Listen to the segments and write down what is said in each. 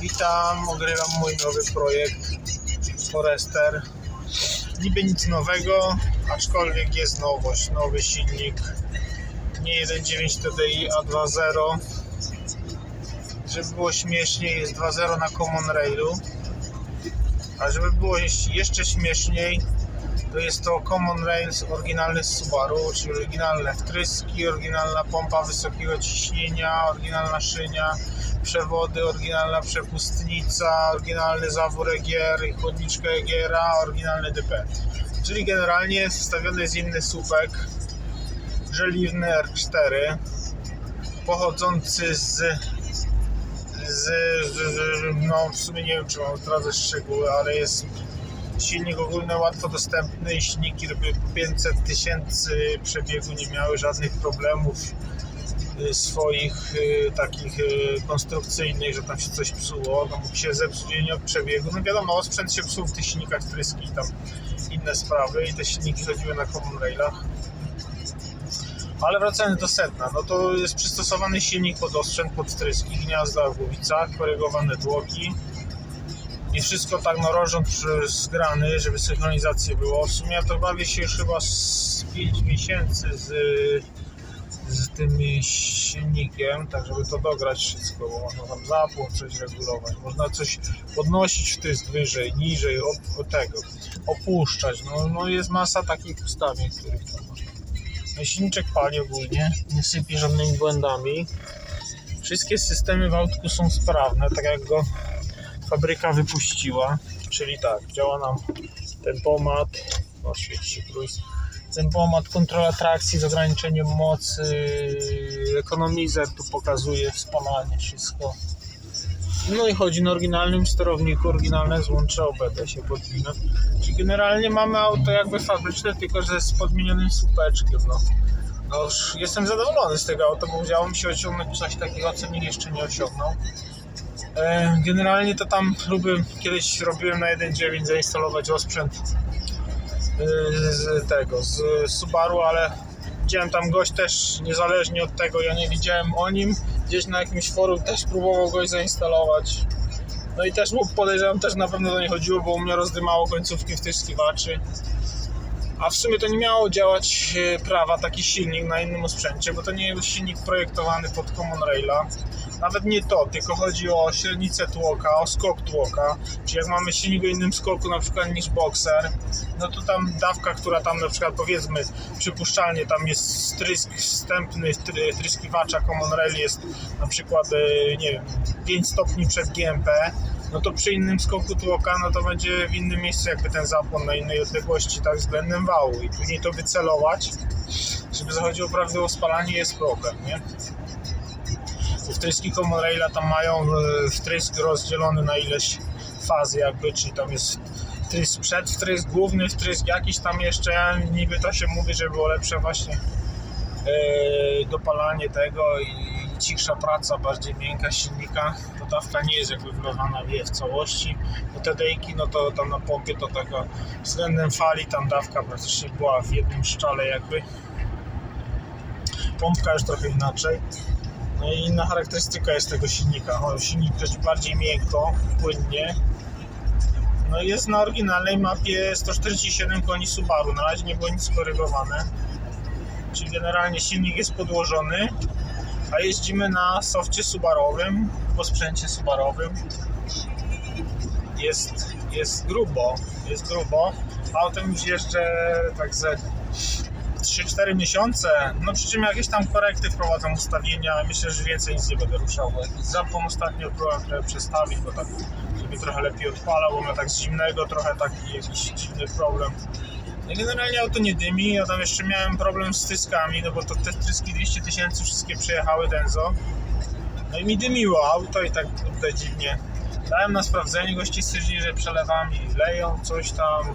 Witam, ogrywam mój nowy projekt Forester. Niby nic nowego, aczkolwiek jest nowość, nowy silnik. Nie 1.9 TDI, a 2.0. Żeby było śmieszniej, jest 2.0 na Common Railu. A żeby było jeszcze śmieszniej, to jest to Common Rails oryginalny z Subaru, czyli oryginalne wtryski, oryginalna pompa wysokiego ciśnienia, oryginalna szynia, przewody, oryginalna przepustnica, oryginalny zawór EGR i chłodniczka EGR-a, oryginalny DP. Czyli generalnie wstawiony jest inny słupek żeliwny R4 pochodzący z z, z, z, no w sumie nie wiem czy mam zdradzać szczegóły, ale jest silnik ogólny łatwo dostępny silniki robiły 500 tysięcy przebiegu, nie miały żadnych problemów swoich y, takich y, konstrukcyjnych, że tam się coś psuło, no mógł się zepsuć nie od przebiegu. No wiadomo, sprzęt się psuł w tych silnikach tryski i tam inne sprawy i te silniki chodziły na common railach. Ale wracając do sedna, no to jest przystosowany silnik pod osprzęt, pod tryski, gniazda w głowicach, korygowane tłoki i wszystko tak no rożąc zgrany, żeby synchronizację było. W sumie ja to bawię się już chyba z 5 miesięcy z, z tym silnikiem, tak żeby to dograć wszystko, bo można tam zapłon coś regulować, można coś podnosić w tysk wyżej, niżej, o, o tego, opuszczać, no, no jest masa takich ustawień, których tam można. No, silniczek pali ogólnie, nie sypie żadnymi błędami. Wszystkie systemy w autku są sprawne, tak jak go fabryka wypuściła. Czyli tak, działa nam tempomat, o świeci się cruise, tempomat, kontrola trakcji z ograniczeniem mocy, ekonomizer tu pokazuje wspomaganie, wszystko. No i chodzi na oryginalnym sterowniku, oryginalne złącze OBD się podwina. Czyli generalnie mamy auto jakby fabryczne, tylko że z podmienionym słupeczkiem. No. No już jestem zadowolony z tego auta, bo udało mi się osiągnąć coś takiego, co nikt jeszcze nie osiągnął. E, Generalnie to tam próby kiedyś robiłem na 1.9 zainstalować osprzęt z tego, z Subaru, ale widziałem tam gość też niezależnie od tego, ja nie widziałem o nim, gdzieś na jakimś forum też próbował goś zainstalować. No i też podejrzewam, też na pewno to nie chodziło, bo u mnie rozdymało końcówki wtyskiwaczy. A w sumie to nie miało działać e, prawa taki silnik na innym osprzęcie, bo to nie jest silnik projektowany pod Common Raila. Nawet nie to, tylko chodzi o średnicę tłoka, o skok tłoka. Czyli jak mamy silnik o innym skoku na przykład niż Boxer, no to tam dawka, która tam na przykład powiedzmy przypuszczalnie tam jest strysk wstępny try- tryskiwacza Common Rail jest na przykład e, nie wiem 5 stopni przed GMP, no to przy innym skoku tłoka, no to będzie w innym miejscu jakby ten zapłon na innej odległości, tak względem wału i później to wycelować, żeby zachodziło prawidłowo spalanie jest problem, nie? Wtryski Common Raila tam mają e, wtrysk rozdzielony na ileś faz jakby, czyli tam jest wtrysk przed, wtrysk główny, wtrysk jakiś tam jeszcze, niby to się mówi, że było lepsze właśnie e, dopalanie tego i cichsza praca, bardziej miękka silnika. To dawka nie jest jakby wlewana w całości. No te dejki, no to tam na pompie to taka względem fali tam dawka praktycznie była w jednym szczale jakby. Pompka już trochę inaczej. No i inna charakterystyka jest tego silnika. O, silnik też bardziej miękko, płynnie. No jest na oryginalnej mapie 147 koni Subaru. Na razie nie było nic skorygowane. Czyli generalnie silnik jest podłożony, a jeździmy na sofcie subarowym, po sprzęcie subarowym. Jest, jest grubo, jest grubo. Autem już jeżdżę tak ze 3-4 miesiące, no przy czym jakieś tam korekty wprowadzam ustawienia, myślę, że więcej nic nie będę ruszał. Zapłon ostatnio próbowałem przestawić, bo tak, żeby trochę lepiej odpalał, bo miał tak z zimnego trochę taki jakiś dziwny problem. No generalnie auto nie dymi, ja tam jeszcze miałem problem z tryskami, no bo to te tryski 200 tysięcy wszystkie przejechały Denzo. No i mi dymiło auto i tak kurde dziwnie. Dałem na sprawdzenie, gości stwierdzili, że przelewami leją coś tam.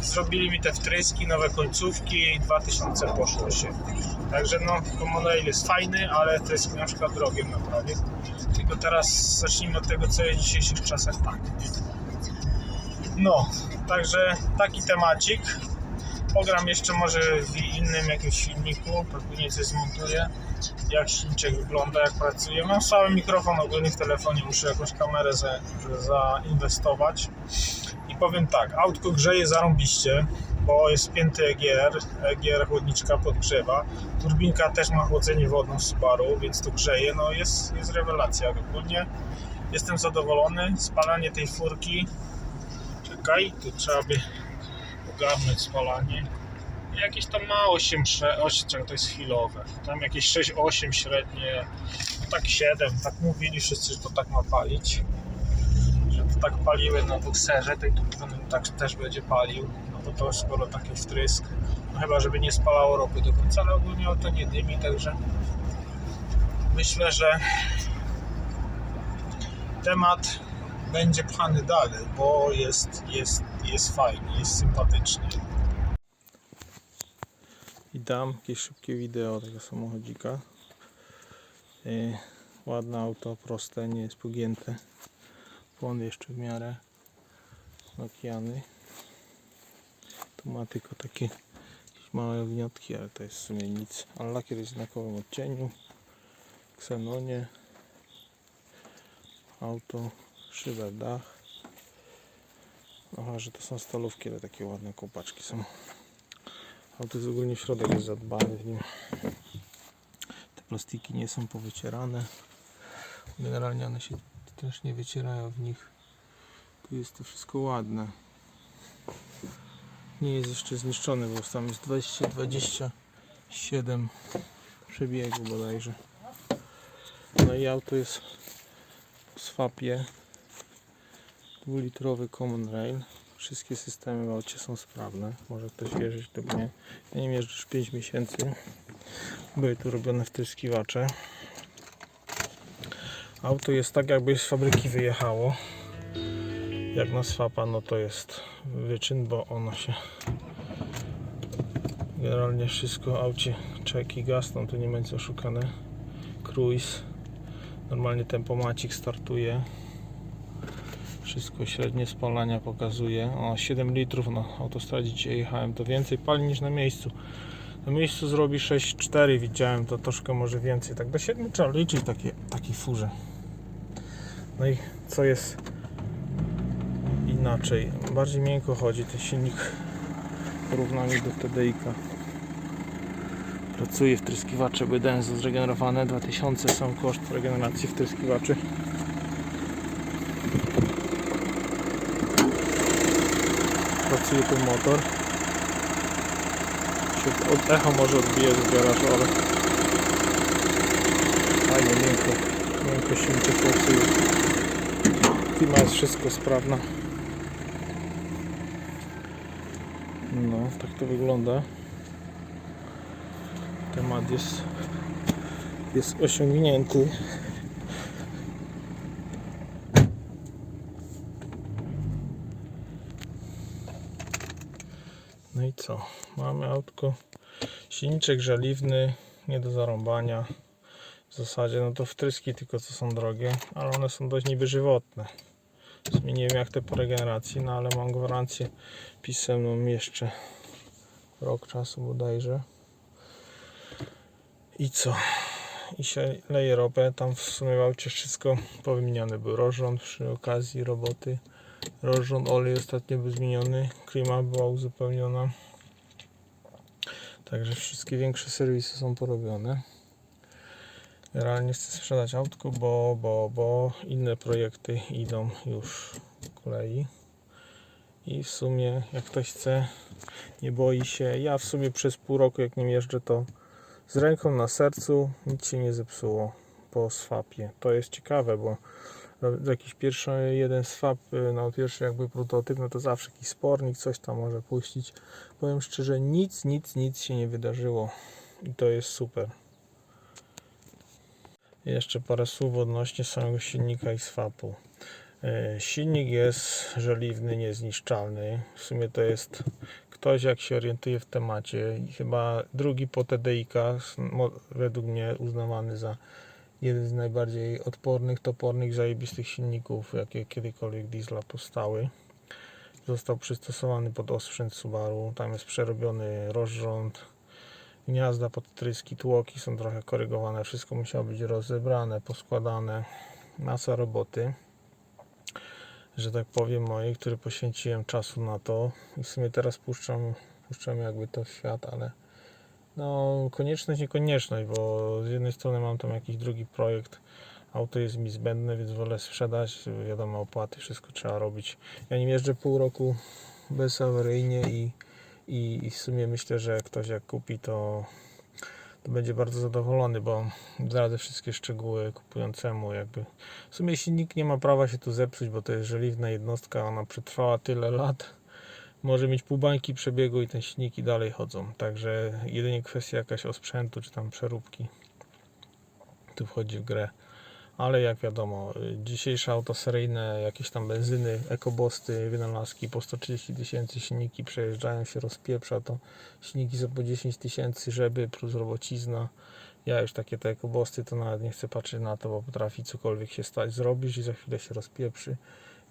Zrobili mi te wtryski, nowe końcówki i 2000 poszło się. Także no, Common Rail jest fajny, ale to jest na przykład drogie w naprawie. Tylko teraz zacznijmy od tego, co jest w dzisiejszych czasach tak. No, także taki temacik. Pogram jeszcze może w innym jakimś filmiku, to później coś zmontuję. jak silniczek wygląda, jak pracuje. Mam cały mikrofon ogólnie w telefonie, muszę jakąś kamerę za, zainwestować. Powiem tak, autko grzeje zarąbiście, bo jest spięty EGR, EGR chłodniczka podgrzewa. Turbinka też ma chłodzenie wodne w Subaru, więc to grzeje, no jest, jest rewelacja. Ogólnie jestem zadowolony. Spalanie tej furki, czekaj, tu trzeba by ogarnąć spalanie. Jakieś tam ma 8, 8 czego to jest chwilowe. Tam jakieś 6-8 średnie, no tak 7. Tak mówili wszyscy, że to tak ma palić. Tak paliły na bukserze, tej turbiny tak też będzie palił. No to to skoro taki wtrysk. No chyba, żeby nie spalało ropy do końca, ale ogólnie to nie dymi, także myślę, że temat będzie pchany dalej, bo jest, jest, jest fajnie, jest sympatycznie. I dam jakieś szybkie wideo tego samochodzika. Yy, ładne auto, proste, nie jest pogięte. Płon jeszcze w miarę Nokiany. Tu ma tylko takie małe wniotki, ale to jest w sumie nic. Ale lakier jest w znakowym odcieniu. Ksenonie. Auto, szyber, dach. Aha, że to są stalówki, ale takie ładne kopaczki są. Auto jest ogólnie środek jest zadbany w nim. Te plastiki nie są powycierane. Generalnie one się też nie wycierają w nich. Tu jest to wszystko ładne. Nie jest jeszcze zniszczony, bo tam jest 20, 27 przebiegu bodajże. No i auto jest w swapie. Dwulitrowy Common Rail. Wszystkie systemy w aucie są sprawne. Może ktoś wierzyć lub nie. Ja nie jeżdżę już 5 miesięcy. Były tu robione wtryskiwacze. Auto jest tak jakby z fabryki wyjechało. Jak na swapa, no to jest wyczyn, bo ono się generalnie wszystko aucie czeki gasną, tu nie będzie oszukane. Cruise. Normalnie tempomacik startuje. Wszystko średnie spalania pokazuje. O, 7 litrów na autostradzie dzisiaj jechałem. To więcej pali niż na miejscu. Na miejscu zrobi 6,4 widziałem, to troszkę może więcej. Tak do 7 trzeba liczyć takie, takiej furze. No i co jest inaczej? Bardziej miękko chodzi ten silnik w porównaniu do TDI-ka. Pracuje wtryskiwacze Bydenzo zregenerowane. 2000 są koszt regeneracji wtryskiwaczy. pracuje ten motor. Od echo może odbije z garażu, ale fajnie, miękko, miękko silniczek pracuje. Klima jest wszystko sprawna. No, tak to wygląda. Temat jest, jest osiągnięty. No i co? Mamy autko, silniczek żeliwny, nie do zarąbania. W zasadzie no to wtryski tylko co są drogie, ale one są dość niby żywotne. Nie wiem jak te po regeneracji, no ale mam gwarancję pisemną jeszcze rok czasu bodajże. I co? I się leje ropę, tam w sumie w aucie wszystko powymieniane był rozrząd przy okazji roboty. Rozrząd olej ostatnio był zmieniony, klima była uzupełniona. Także wszystkie większe serwisy są porobione. Realnie chcę sprzedać autko, bo, bo, bo inne projekty idą już kolei. I w sumie jak ktoś chce, nie boi się. Ja w sumie przez pół roku jak nim jeżdżę to z ręką na sercu nic się nie zepsuło po swapie. To jest ciekawe, bo jakiś pierwszy jeden swap, y, no pierwszy jakby prototyp, no to zawsze jakiś spornik, coś tam może puścić. Powiem szczerze, nic, nic, nic się nie wydarzyło i to jest super. Jeszcze parę słów odnośnie samego silnika i swapu. Y, Silnik jest żeliwny, niezniszczalny. W sumie to jest ktoś, jak się orientuje w temacie, i chyba drugi po TDI-ka, mo- według mnie uznawany za jeden z najbardziej odpornych, topornych, zajebistych silników, jakie kiedykolwiek diesla powstały. Został przystosowany pod osprzęt Subaru. Tam jest przerobiony rozrząd, gniazda, podtryski, tłoki są trochę korygowane, wszystko musiało być rozebrane, poskładane, masa roboty, że tak powiem mojej, który poświęciłem czasu na to i w sumie teraz puszczam, puszczam jakby to w świat, ale no konieczność, niekonieczność, bo z jednej strony mam tam jakiś drugi projekt, auto jest mi zbędne, więc wolę sprzedać, wiadomo opłaty, wszystko trzeba robić. Ja nim jeżdżę pół roku bezawaryjnie i, i, w sumie myślę, że ktoś jak kupi to, to będzie bardzo zadowolony, bo zdradzę wszystkie szczegóły kupującemu jakby. W sumie silnik nie ma prawa się tu zepsuć, bo to jest żeliwna jednostka, ona przetrwała tyle lat, może mieć pół bańki przebiegu i te silniki dalej chodzą, także jedynie kwestia jakaś osprzętu czy tam przeróbki tu wchodzi w grę. Ale jak wiadomo, y, dzisiejsze auto seryjne, jakieś tam benzyny, ekobosty, wynalazki po 130 tysięcy silniki przejeżdżają się, rozpieprza to. Silniki za po 10 tysięcy, żeby plus robocizna. Ja już takie te ekobosty to nawet nie chcę patrzeć na to, bo potrafi cokolwiek się stać. Zrobisz i za chwilę się rozpieprzy.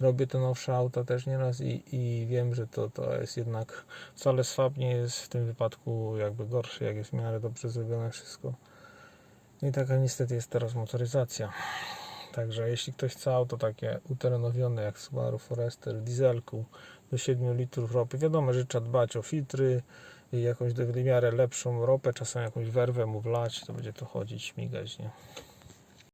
Robię te nowsze auta też nieraz i, i wiem, że to, to jest jednak wcale swap nie jest w tym wypadku jakby gorszy, jak jest w miarę dobrze zrobione wszystko. No I taka niestety jest teraz motoryzacja. Także jeśli ktoś chce auto takie uterenowione jak Subaru Forester w dieselku do 7 litrów ropy, wiadomo, że trzeba dbać o filtry i jakąś w miarę lepszą ropę, czasem jakąś werwę mu wlać, to będzie to chodzić, śmigać, nie?